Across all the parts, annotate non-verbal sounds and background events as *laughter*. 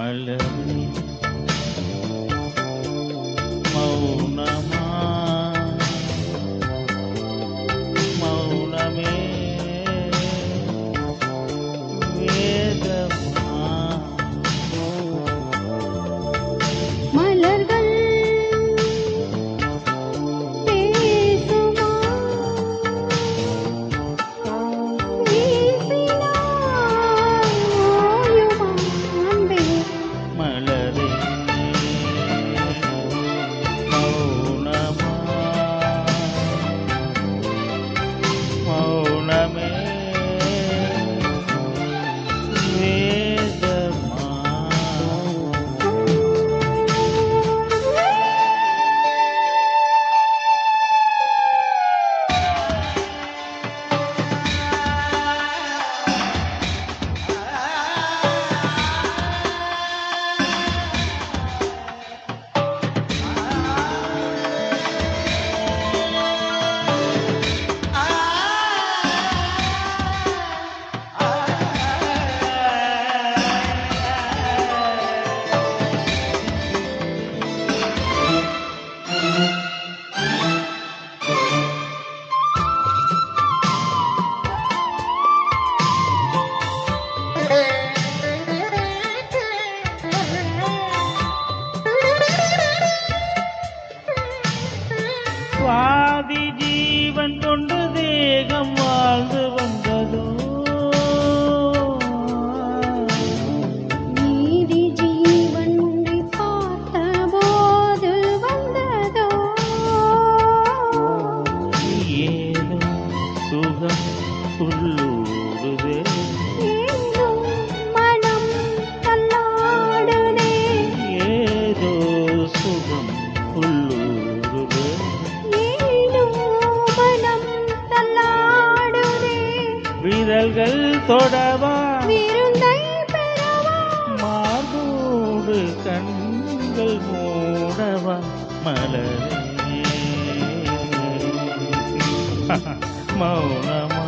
மலரே மௌனமா சுவாதி ஜீவன் கொண்டு தேகம் வாழ்ந்து வந்ததோ. நீதி ஜீவன் உன்னை பார்த்தபோது வந்ததோ. ஏதோ சுகம் உள்ளூடுதே தொடவா விருந்தை பெறவா? மார்போடு கண்கள் மூடவா? மலரே. *laughs* மௌனமா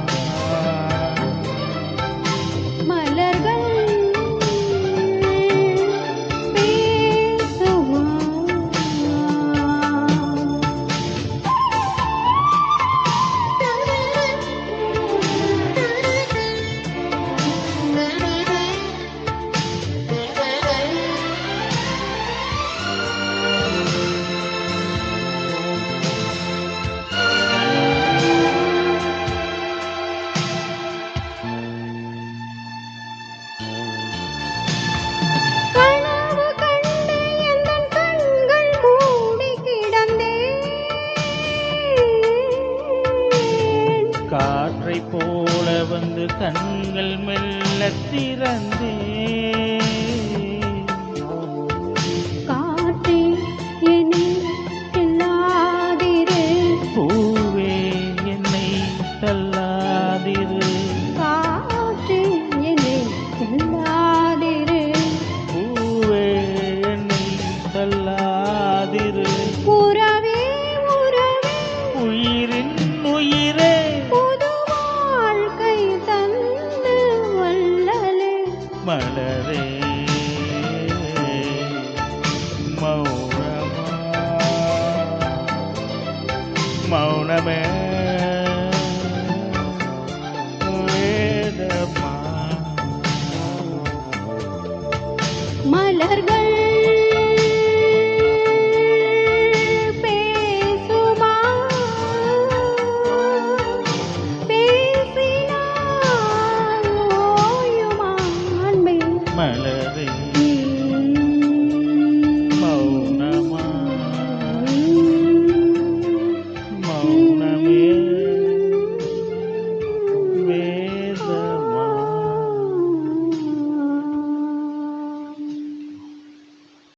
காற்றை போல வந்து கண்கள் மெல்ல திறந்தே. மலரே